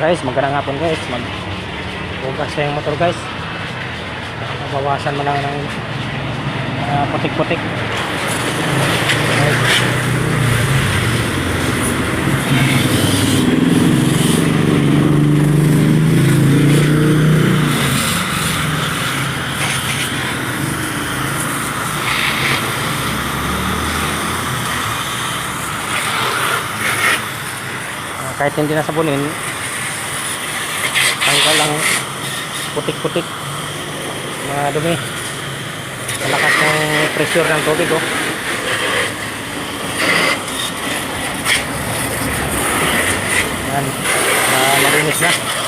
Guys, magandang hapon guys. Mag Hugas na yung motor guys. Bawasan mo lang ng ah, putik-putik. Guys. Ah, kahit hindi na sabunin tanggal lang. Putik-putik. Mga dumi. Malakas ng pressure ng tubig oh. yan. Uh, marinis na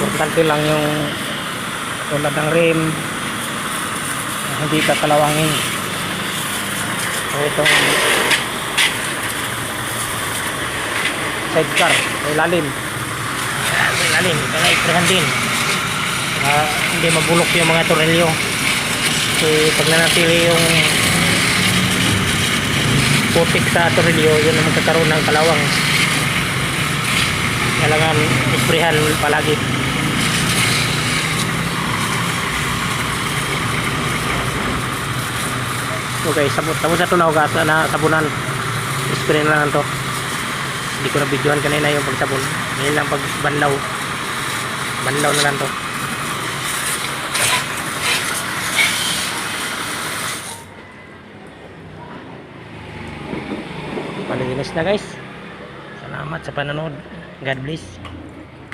importante lang yung tulad ng rim. Hindi kakalawangin o itong sidecar may lalim. May lalim kaya iprehan din. Ah, hindi mabulok yung mga tornilyo kasi pag nanatili yung putik sa tornilyo yun ang magkakaroon ng kalawang. Kailangan isprehan palagi okay sabot na ito na ugat na sabunan. Spray na lang to. Hindi ko na videohan kanina yung pagsabon. Ngayon lang pag banlaw. Banlaw na lang to. Palinis na guys. Salamat sa panonood. God bless